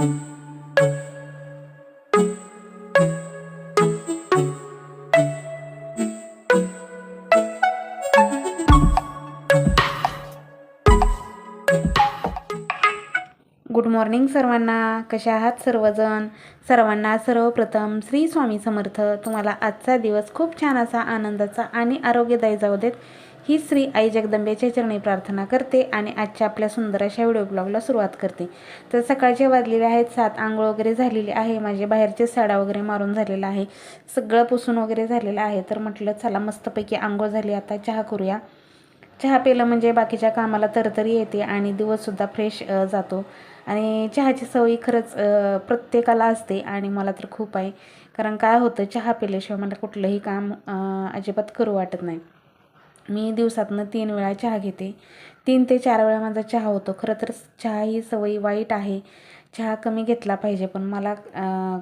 Good morning सर्वांना. कशा आहात सर्वजण? सर्वांना सर्वप्रथम श्री स्वामी समर्थ. तुम्हाला आजचा दिवस खूप छान असा आनंदाचा आणि आरोग्यदायी जाऊ देत. ही स्त्री आई जगदंबेच्या चरणी प्रार्थना करते आणि आजच्या आपल्या सुंदर अशा व्हिडिओ ब्लॉगला सुरुवात करते. तर सकाळचे वाजलेले आहेत सात आंघोळ वगैरे झालेली आहे माझे बाहेरचे साडा वगैरे मारून झालेला आहे सगळं पुसून वगैरे झालेलं आहे. तर म्हटलं चला मस्तपैकी आंघोळ झाली आता चहा करूया. चहा प्यायला म्हणजे बाकीच्या कामाला तरतरी येते आणि दिवससुद्धा फ्रेश जातो. आणि चहाची सवय खरंच प्रत्येकाला असते आणि मला तर खूप आहे. कारण काय होतं चहा पिल्याशिवाय मला कुठलंही काम अजिबात करू वाटत नाही. मी दिवसातनं तीन वेळा चहा घेते. तीन ते चार वेळा माझा चहा होतो. खरं तर चहा ही सवयी वाईट आहे. चहा कमी घेतला पाहिजे पण मला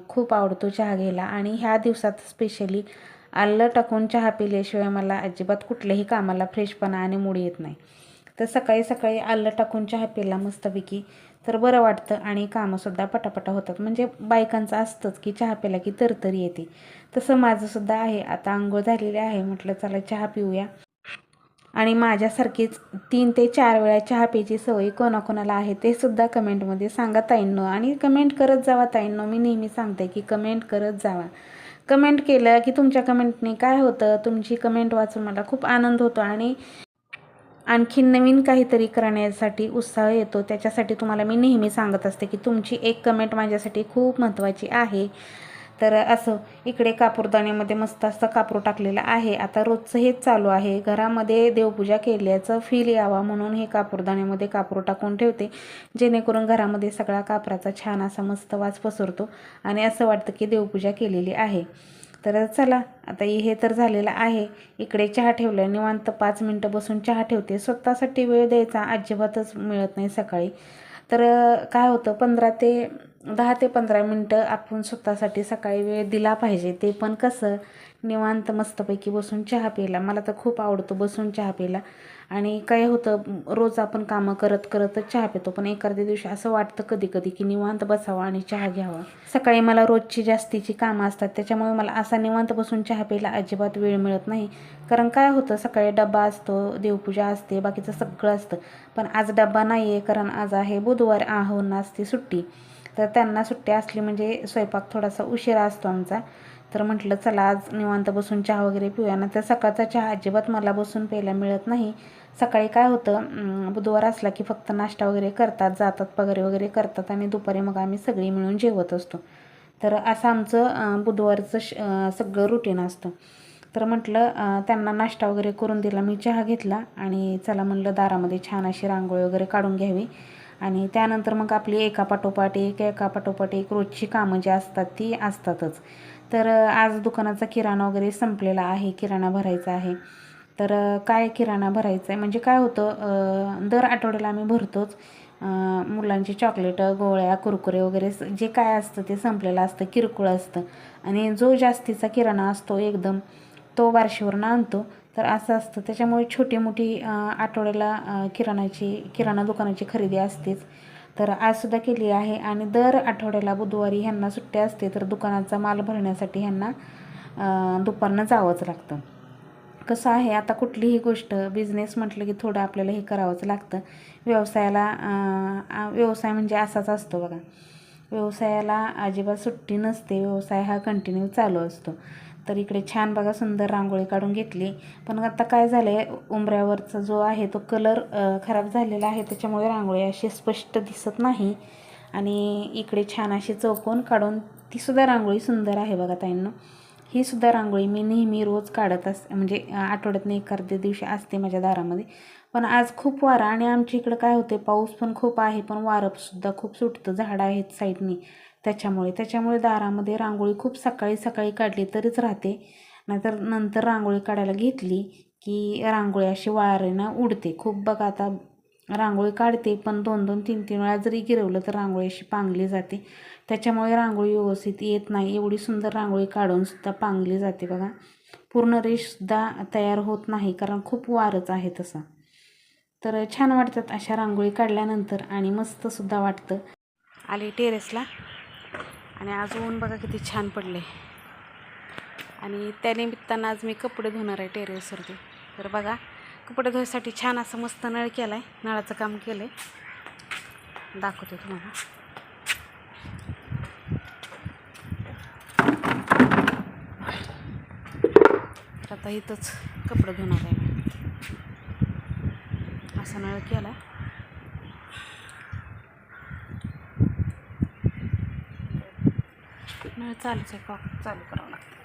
खूप आवडतो चहा घ्यायला. आणि ह्या दिवसात स्पेशली आलं टाकून चहा पिल्याशिवाय मला अजिबात कुठल्याही कामाला फ्रेशपणा आणि मूड येत नाही. तर सकाळी सकाळी आलं टाकून चहा पिला मस्तपैकी तर बरं वाटतं आणि कामंसुद्धा पटापटा होतात. म्हणजे बायकांचं असतंच की चहा पिला की तरतरी येते. तसं माझंसुद्धा आहे. आता आंघोळ झालेली आहे. म्हटलं चला चहा पिऊया. आणि माझ्यासारखीच तीन ते चार वेळा चहा प्यायची सवयी कोणाकोणाला आहे ते सुद्धा कमेंटमध्ये सांगा ताईंनो. आणि कमेंट करत जावा ताईंनो. मी नेहमी सांगते की कमेंट करत जावा. कमेंट केलं की तुमच्या कमेंटने काय होतं? तुमची कमेंट वाचून मला खूप आनंद होतो आणि आणखीन नवीन काहीतरी करण्यासाठी उत्साह येतो. त्याच्यासाठी तुम्हाला मी नेहमी सांगत असते की तुमची एक कमेंट माझ्यासाठी खूप महत्त्वाची आहे. तर असं इकडे कापूरदाण्यामध्ये मस्त असं कापूर टाकलेलं आहे. आता रोजचं हेच चालू आहे. घरामध्ये देवपूजा केल्याचं फील यावा म्हणून हे कापूरदाण्यामध्ये कापूर टाकून ठेवते. जेणेकरून घरामध्ये सगळा कापराचा छान असा मस्त वास पसरतो आणि असं वाटतं की देवपूजा केलेली आहे. तर चला आता हे तर झालेलं आहे. इकडे चहा ठेवला. निवांत पाच मिनटं बसून चहा ठेवते. स्वतःसाठी वेळ द्यायचा. अजिबातच मिळत नाही सकाळी. तर काय होतं पंधरा ते दहा ते पंधरा मिनटं आपण स्वतःसाठी सकाळी वेळ दिला पाहिजे. ते पण कसं निवांत मस्तपैकी बसून चहा प्यायला. मला तर खूप आवडतो बसून चहा प्यायला. आणि काय होतं रोज आपण कामं करत करतच चहा पितो पण एखाद्या दिवशी असं वाटतं कधी कधी की निवांत बसावं आणि चहा घ्यावा. सकाळी मला रोजची जास्तीची कामं असतात त्याच्यामुळे मला असा निवांत बसून चहा प्यायला अजिबात वेळ मिळत नाही. कारण काय होतं सकाळी डब्बा असतो देवपूजा असते बाकीचं सगळं असतं. पण आज डब्बा नाही आहे कारण आज आहे बुधवार आहून असते सुट्टी. तर त्यांना सुट्टी असली म्हणजे स्वयंपाक थोडासा उशिरा असतो आमचा. तर म्हटलं चला आज निवांत बसून चहा वगैरे पिऊया. ना तर सकाळचा चहा अजिबात मला बसून प्यायला मिळत नाही. सकाळी काय होतं बुधवार असला की फक्त नाश्ता वगैरे करतात जातात पगारे वगैरे करतात आणि दुपारी मग आम्ही सगळी मिळून जेवत असतो. तर असं आमचं बुधवारचं श सगळं रुटीन असतं. तर म्हटलं त्यांना नाश्ता वगैरे करून दिला मी चहा घेतला आणि चला म्हणलं दारामध्ये छान अशी रांगोळी वगैरे काढून घ्यावी. आणि त्यानंतर मग आपली एका पाठोपाठ एक एका पाठोपाठ एक रोजची कामं जी असतात ती असतातच. तर आज दुकानाचा किराणा वगैरे संपलेला आहे किराणा भरायचा आहे. तर काय किराणा भरायचा आहे म्हणजे काय होतं दर आठवड्याला आम्ही भरतोच. मुलांची चॉकलेट गोळ्या कुरकुरे वगैरे स- जे काय असतं ते संपलेलं असतं किरकोळ असतं. आणि जो जास्तीचा किराणा असतो एकदम तो बारशीवरून आणतो. तर असं असतं. त्याच्यामुळे छोटी मोठी आठवड्याला किराणाची किराणा दुकानाची खरेदी असतेच. तर आजसुद्धा केली आहे आणि दर आठवड्याला बुधवारी ह्यांना सुट्टी असते तर दुकानाचा माल भरण्यासाठी ह्यांना दुपारनं जावंच लागतं. कसं आहे आता कुठलीही गोष्ट बिझनेस म्हटलं की थोडं आपल्याला हे करावंच लागतं. व्यवसायाला व्यवसाय म्हणजे असाच असतो बघा. व्यवसायाला अजिबात सुट्टी नसते व्यवसाय हा कंटिन्यू चालू असतो. तर इकडे छान बघा सुंदर रांगोळी काढून घेतली. पण आता काय झालं आहे उंबऱ्यावरचा जो आहे तो कलर खराब झालेला आहे. त्याच्यामुळे रांगोळी अशी स्पष्ट दिसत नाही. आणि इकडे छान अशी चौकोन काढून तीसुद्धा रांगोळी सुंदर आहे बघा ताईंनो. ही सुद्धा रांगोळी मी नेहमी रोज काढत असते म्हणजे आठवड्यातनं एखाद्या दिवशी असते माझ्या दारामध्ये. पण आज खूप वारा आणि आमच्या इकडं काय होते पाऊस पण खूप आहे पण वारंसुद्धा खूप सुटतं. झाडं आहेत साईडनी. त्याच्यामुळे त्याच्यामुळे दारामध्ये रांगोळी खूप सकाळी सकाळी काढली तरीच राहते. नाहीतर नंतर रांगोळी काढायला घेतली की रांगोळी अशी वारेनं उडते. खूप बघा आता रांगोळी काढते पण दोन दोन तीन तीन वेळा जरी गिरवलं तर रांगोळी अशी पांगली जाते. त्याच्यामुळे रांगोळी व्यवस्थित येत नाही. एवढी सुंदर रांगोळी काढूनसुद्धा पांगली जाते बघा. पूर्ण रेषसुद्धा तयार होत नाही कारण खूप वारच आहे तसं. तर छान वाटतात अशा रांगोळी काढल्यानंतर आणि मस्तसुद्धा वाटतं. आले टेरेसला. आणि आज ऊन बघा किती छान पडले. आणि त्यानिमित्तानं आज मी कपडे धुणार आहे टेरेसवरती. तर बघा कपडे धुवायसाठी छान असं मस्त नळ केला आहे नळाचं काम केलं आहे दाखवते तुम्हाला. तर आता इथंच कपडे धुणार आहे मी. असा नळ केला नळ चालूच आहे का चालू करावं लागतं.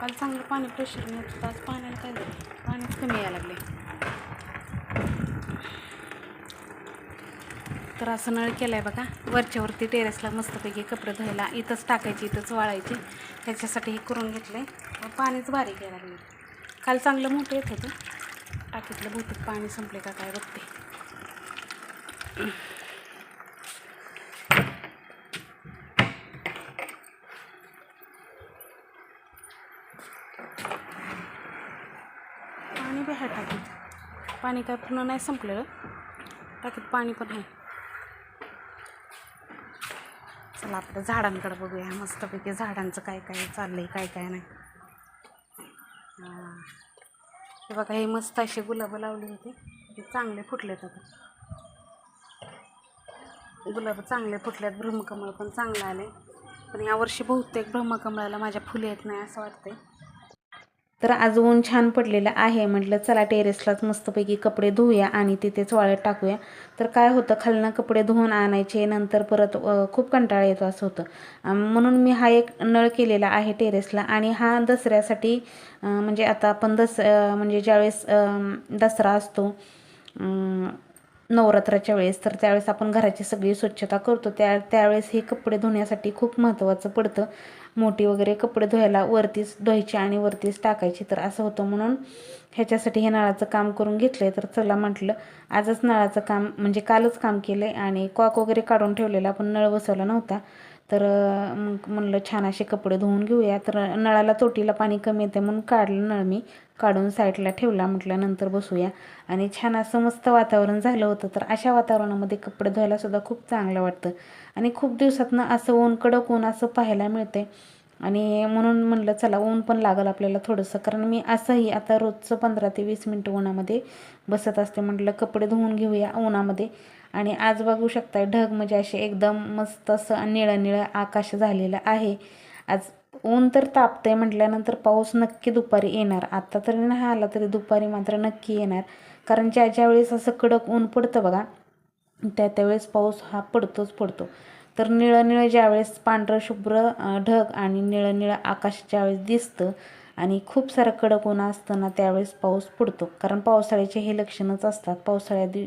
काल चांगलं पाणी प्रेशर येत होतं. आज पाण्याला काय पाणीच कमी यायला लागले तर असं नळ केलं आहे बघा वरच्यावरती टेरेसला मस्तपैकी कपडे धुवायला इथंच टाकायची इथंच वाळायची. त्याच्यासाठी हे करून घेतलं आहे पाणीच बारीक घ्यायला लागलं काल चांगलं मोठं येत होतं. टाकीतलं बहुतेक पाणी संपले का काय बघते. पाणी बी आहे टाकीत. पाणी काय पूर्ण नाही संपलेलं. टाकीत पाणी पण आहे. चला आपल्या झाडांकडे बघूया. मस्तपैकी झाडांचं काय काय चाललंय काय काय नाही. हे. बघा हे मस्त असे गुलाबं लावले होते. ते चांगले फुटलेत आता. गुलाब चांगले फुटलेत ब्रह्मकमळ पण चांगलं आले पण यावर्षी बहुतेक ब्रह्मकमळाला माझ्या फुले येत नाही असं वाटतंय. तर आज ऊन छान पडलेलं आहे. म्हटलं चला टेरेसलाच मस्तपैकी कपडे धुऊया आणि तिथेच वाळत टाकूया. तर काय होतं खालनं कपडे धुवून आणायचे नंतर परत खूप कंटाळा येतो असं होतं. म्हणून मी हा एक नळ केलेला आहे टेरेसला आणि हा दसऱ्यासाठी म्हणजे आता आपण दस म्हणजे ज्यावेळेस दसरा असतो नवरात्राच्या वेळेस तर त्यावेळेस आपण घराची सगळी स्वच्छता करतो. त्या त्यावेळेस हे कपडे धुण्यासाठी खूप महत्त्वाचं पडतं. मोठी वगैरे कपडे धुवायला वरतीच धुवायची आणि वरतीच टाकायची. तर असं होतं म्हणून ह्याच्यासाठी हे नळाचं काम करून घेतलं आहे तर चला म्हटलं आजच नळाचं काम म्हणजे कालच काम केलं आहे आणि कॉक वगैरे काढून ठेवलेला पण नळ बसवला नव्हता. तर मग म्हणलं छान असे कपडे धुवून घेऊया. तर नळाला तोटीला पाणी कमी येते म्हणून काढलं नळ मी. काढून साईडला ठेवला म्हटलं नंतर बसूया. आणि छान असं मस्त वातावरण झालं होतं. तर अशा वातावरणामध्ये कपडे धुवायलासुद्धा खूप चांगलं वाटतं. आणि खूप दिवसातनं असं ऊन कडक ऊन असं पाहायला मिळते आणि म्हणून म्हणलं चला ऊन पण लागेल आपल्याला थोडंसं. कारण मी असंही आता रोजचं पंधरा ते वीस मिनटं उन्हामध्ये बसत असते. म्हटलं कपडे धुवून घेऊया उन्हामध्ये. आणि आज बघू शकताय ढग म्हणजे असे एकदम मस्त असं निळं निळं आकाश झालेलं आहे. आज ऊन तर तापतंय म्हटल्यानंतर पाऊस नक्की दुपारी येणार. आत्ता तरी नाही आला तरी दुपारी मात्र नक्की येणार. कारण ज्या ज्या वेळेस असं कडक ऊन पडतं बघा त्या त्यावेळेस पाऊस हा पडतोच पडतो. तर निळं निळं ज्यावेळेस पांढरं शुभ्र ढग आणि निळं निळं आकाश ज्यावेळेस दिसतं आणि खूप सारं कडक ऊन असतं ना त्यावेळेस पाऊस पडतो. कारण पावसाळ्याचे हे लक्षणच असतात. पावसाळ्या दि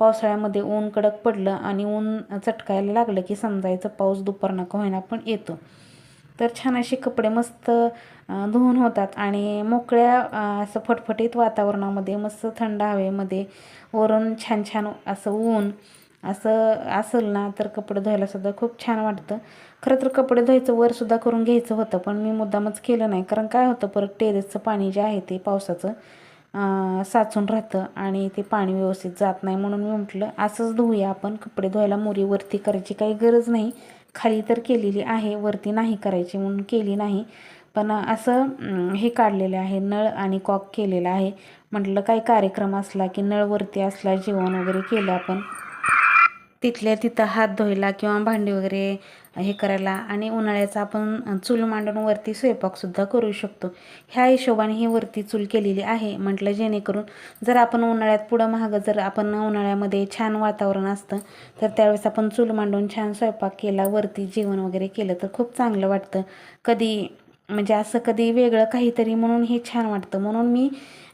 पावसाळ्यामध्ये ऊन कडक पडलं आणि ऊन चटकायला लागलं की समजायचं पाऊस दुपार नका होईना पण येतो. तर छान असे कपडे मस्त धुवून होतात आणि मोकळ्या असं फटफटीत वातावरणामध्ये मस्त थंड हवेमध्ये वरून छान छान असं ऊन असं असेल ना तर कपडे धुवायला सुद्धा खूप छान वाटतं. खरं तर कपडे धुवायचं वरसुद्धा करून घ्यायचं होतं पण मी मुद्दामच केलं नाही. कारण काय होतं परत टेरेसचं पाणी जे आहे ते पावसाचं साचून राहतं आणि ते पाणी व्यवस्थित जात नाही म्हणून मी म्हटलं असंच धुऊया आपण कपडे धुवायला मोरी वरती करायची काही गरज नाही. खाली तर केलेली आहे वरती नाही करायची म्हणून केली नाही. पण असं हे काढलेलं आहे नळ आणि कॉक केलेलं आहे. म्हटलं काही कार्यक्रम असला की नळ वरती असला जेवण वगैरे केलं आपण. तिथल्या तिथं हात धुवायला किंवा भांडी वगैरे हे करायला आणि उन्हाळ्याचा आपण चूल मांडून वरती स्वयंपाकसुद्धा करू शकतो. ह्या हिशोबाने ही वरती चूल केलेली आहे. म्हटलं जेणेकरून जर आपण उन्हाळ्यात पुढं महाग जर आपण उन्हाळ्यामध्ये छान वातावरण असतं तर त्यावेळेस आपण चूल मांडून छान स्वयंपाक केला वरती जेवण वगैरे केलं तर खूप चांगलं वाटतं. कधी म्हणजे असं कधी वेगळं काहीतरी म्हणून हे छान वाटतं. म्हणून मी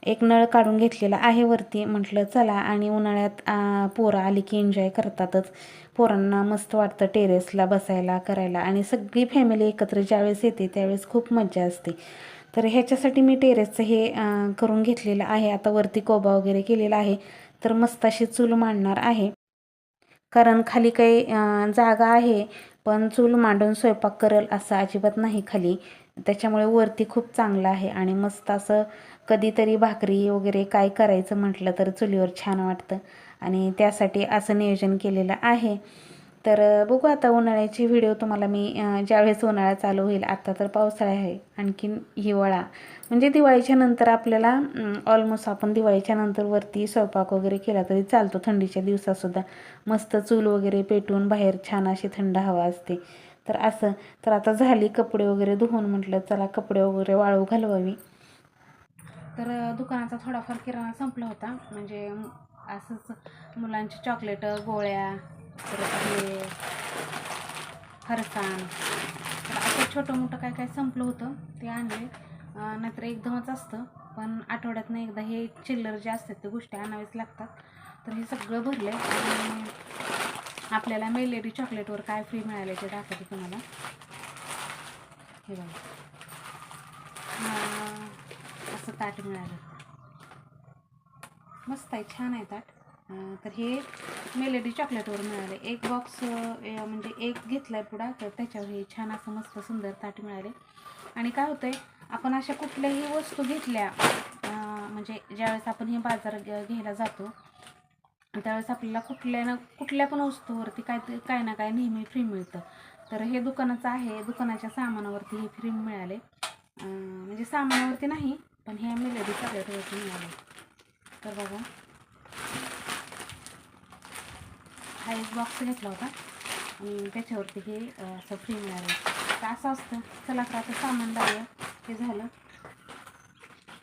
एक नळ काढून घेतलेला आहे वरती. म्हटलं चला. आणि उन्हाळ्यात पोरं आली की एन्जॉय करतातच. पोरांना मस्त वाटतं टेरेसला बसायला करायला. आणि सगळी फॅमिली एकत्र ज्यावेळेस येते त्यावेळेस खूप मजा असते. तर ह्याच्यासाठी मी टेरेसचं हे करून घेतलेलं आहे. आता वरती कोबा वगैरे केलेला आहे. तर मस्त अशी चूल मांडणार आहे. कारण खाली काही जागा आहे. पण चूल मांडून स्वयंपाक करल असं अजिबात नाही खाली. त्याच्यामुळे वरती खूप चांगलं आहे. आणि मस्त असं कधीतरी भाकरी वगैरे काय करायचं म्हटलं तर चुलीवर छान वाटतं. आणि त्यासाठी असं नियोजन केलेलं आहे. तर बघू आता उन्हाळ्याची व्हिडिओ तुम्हाला मी ज्यावेळेस उन्हाळा चालू होईल आत्ता तर पावसाळा आहे आणखीन हिवाळा. म्हणजे दिवाळीच्या नंतर आपल्याला ऑलमोस्ट आपण दिवाळीच्या नंतर वरती स्वयंपाक वगैरे केला तरी चालतो थंडीच्या दिवसातसुद्धा मस्त चूल वगैरे पेटून बाहेर छान अशी थंड हवा असते. तर असं तर आता झाली कपडे वगैरे धुवून म्हटलं चला कपडे वगैरे वाळू घालवावी. तर दुकानाचा थोडाफार किराणा संपला होता. म्हणजे असंच मुलांची चॉकलेट गोळ्या परत हे फरसाण तर असं छोटं मोठं काय काय संपलं होतं ते आणले. नाहीतर एकदमच असतं पण आठवड्यातनं एकदा हे चिल्लर जे असतात ते गोष्टी आणावेच लागतात. तर हे सगळं भरलं आणि आपल्याला मेलेडी चॉकलेटवर काय फ्री मिळाले ते दाखवते तुम्हाला. हे बघा. असं ताट मिळालं. मस्त आहे छान आहे ताट. तर हे मेलेडी चॉकलेटवर मिळाले. एक बॉक्स म्हणजे एक घेतला आहे पुढा तर त्याच्यावर हे छान असं मस्त सुंदर ताट मिळाले. आणि काय होतंय आपण अशा कुठल्याही वस्तू घेतल्या म्हणजे ज्यावेळेस आपण हे बाजार घ्यायला जातो त्यावेळेस आपल्याला कुठल्या ना कुठल्या पण वस्तूवरती काय ते- काय ना काय नेहमी फ्री मिळतं. तर हे दुकानाचं आहे दुकानाच्या सामानावरती हे फ्री मिळाले. म्हणजे सामानावरती नाही पण हे मेलेडी चॉकलेटवरती मिळाले. तर बघा. हा एक बॉक्स घेतला होता. आणि त्याच्यावरती हे असं फ्री मिळालं तर असं असतं. चला तर आता सामान लागलं हे झालं.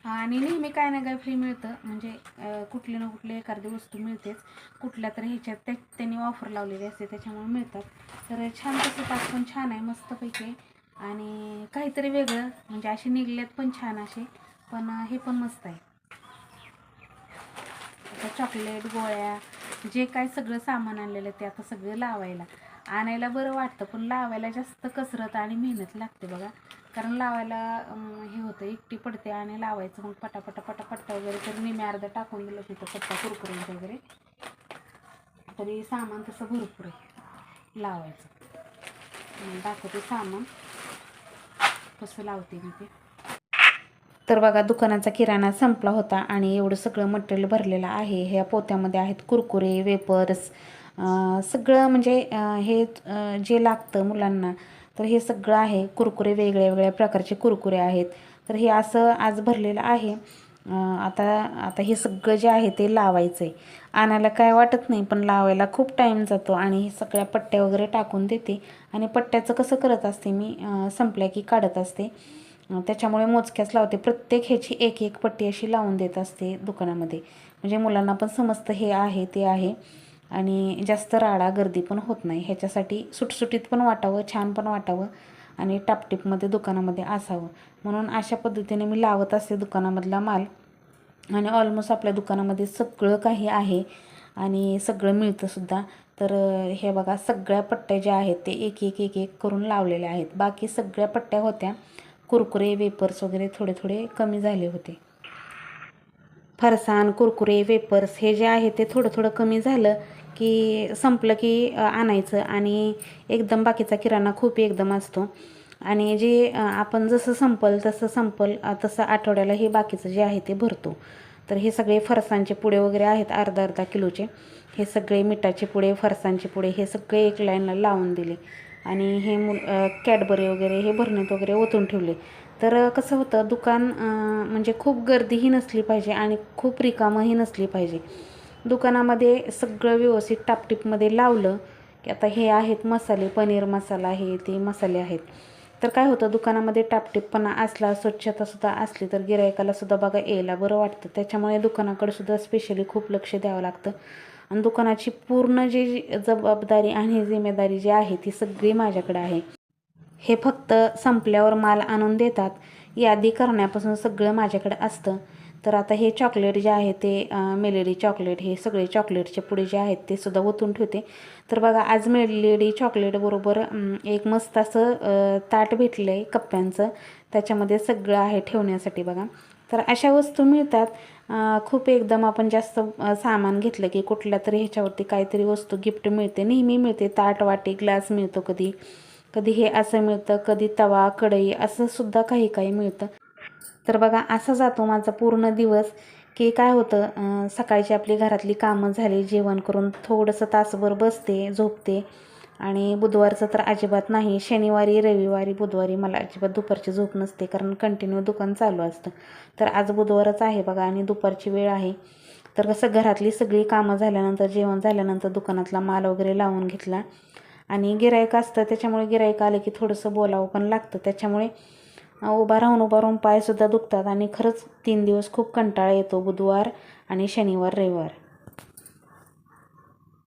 आणि नेहमी काय ना काय फ्री मिळतं. म्हणजे कुठले ना कुठले एखादी वस्तू मिळतेच. कुठल्या तर ह्याच्यात त्या त्यांनी ऑफर लावलेली असते. त्याच्यामुळे मिळतात. तर छान तसं ताट पण छान आहे. मस्तपैकी आणि काहीतरी वेगळं. म्हणजे असे निघलेत पण छान असे. पण हे पण मस्त आहे. आता चॉकलेट गोळ्या जे काय सगळं सामान आणलेलं आहे ते आता सगळं लावायला. आणायला बरं वाटतं पण लावायला जास्त कसरत आणि मेहनत लागते बघा. कारण लावायला हे होतं एकटी पडते आणि लावायचं मग पटापटा पटापट्टा वगैरे तर मी अर्धा टाकून दिलं तिथं पट्टा कुरकुरीत वगैरे. तरी सामान तसं भरपूर आहे लावायचं. दाखवते सामान. कसं लावते मी ते. तर बघा दुकानाचा किराणा संपला होता आणि एवढं सगळं मटेरियल भरलेलं आहे. ह्या पोत्यामध्ये आहेत कुरकुरे वेपर्स सगळं म्हणजे हे जे लागतं मुलांना तर हे सगळं आहे. कुरकुरे वेगळ्या वेगळ्या प्रकारचे कुरकुरे आहेत. तर हे असं आज भरलेलं आहे. आता आता हे सगळं जे आहे ते लावायचं आहे आणायला काय वाटत नाही पण लावायला खूप टाईम जातो आणि हे सगळ्या पट्ट्या वगैरे टाकून देते. आणि पट्ट्याचं कसं करत असते मी संपल्या की काढत असते. त्याच्यामुळे मोजक्याच लावते. प्रत्येक ह्याची एक एक पट्टी अशी लावून देत असते दुकानामध्ये. म्हणजे मुलांना पण समजतं हे आहे ते आहे. आणि जास्त राडा गर्दी पण होत नाही. ह्याच्यासाठी सुटसुटीत पण वाटावं छान पण वाटावं आणि टापटीपमध्ये दुकानामध्ये असावं. म्हणून अशा पद्धतीने मी लावत असते दुकानामधला माल. आणि ऑलमोस्ट आपल्या दुकानामध्ये सगळं काही आहे आणि सगळं मिळतंसुद्धा तर हे बघा सगळ्या पट्ट्या ज्या आहेत ते एक एक एक एक करून लावलेल्या आहेत. बाकी सगळ्या पट्ट्या होत्या. कुरकुरे वेपर्स वगैरे थोडे थोडे कमी झाले होते. फरसाण कुरकुरे वेपर्स हे जे आहे ते थोडं थोडं कमी झालं की संपलं की आणायचं आणि एकदम बाकीचा किराणा खूप एकदम असतो. आणि जे आपण जसं संपल तसं संपल तसं आठवड्याला हे बाकीचं जे आहे ते भरतो. तर हे सगळे फरसांचे पुडे वगैरे आहेत अर्धा अर्धा किलोचे. हे सगळे मिठाचे पुडे फरसांचे पुडे हे सगळे एक लाईनला लावून दिले. आणि हे मुल कॅडबरी वगैरे हे भरणीत वगैरे ओतून ठेवले. तर कसं होतं दुकान म्हणजे खूप गर्दीही नसली पाहिजे आणि खूप रिकामंही नसली पाहिजे. दुकानामध्ये सगळं व्यवस्थित टापटीपमध्ये लावलं की आता हे आहेत मसाले पनीर मसाला हे ते मसाले आहेत. तर काय होतं दुकानामध्ये टापटीपपणा असला स्वच्छतासुद्धा असली तर गिरायकालासुद्धा बघा यायला बरं वाटतं. त्याच्यामुळे दुकानाकडे सुद्धा स्पेशली खूप लक्ष द्यावं लागतं. आणि दुकानाची पूर्ण जी जबाबदारी आणि जिम्मेदारी जी आहे ती सगळी माझ्याकडे आहे. हे फक्त संपल्यावर माल आणून देतात यादी करण्यापासून सगळं माझ्याकडे असतं. तर आता हे चॉकलेट जे आहे ते मेलेडी चॉकलेट हे सगळे चॉकलेटचे पुढे जे आहेत ते सुद्धा ओतून ठेवते. तर बघा आज मेलेडी चॉकलेटबरोबर एक मस्त असं ताट भेटलं आहे कप्प्यांचं. त्याच्यामध्ये सगळं आहे ठेवण्यासाठी बघा. तर अशा वस्तू मिळतात. खूप एकदम आपण जास्त सामान घेतलं की कुठल्या तरी ह्याच्यावरती काहीतरी वस्तू गिफ्ट मिळते. नेहमी मिळते. ताट वाटी ग्लास मिळतो कधी. कधी हे असं मिळतं कधी तवा कढई असं सुद्धा काही काही मिळतं. तर बघा असा जातो माझा पूर्ण दिवस की काय होतं सकाळची आपली घरातली कामं झाली जेवण करून थोडंसं तासभर बसते झोपते. आणि बुधवारचं तर अजिबात नाही. शनिवारी रविवारी बुधवारी मला अजिबात दुपारची झोप नसते कारण कंटिन्यू दुकान चालू असतं. तर आज बुधवारच आहे बघा आणि दुपारची वेळ आहे. तर कसं घरातली सगळी कामं झाल्यानंतर जेवण झाल्यानंतर दुकानातला माल वगैरे लावून घेतला. आणि गिरायक असतं त्याच्यामुळे गिरायक आलं की थोडंसं बोलावं पण लागतं. त्याच्यामुळे उभा राहून उभा राहून पायसुद्धा दुखतात आणि खरंच तीन दिवस खूप कंटाळा येतो बुधवार आणि शनिवार रविवार.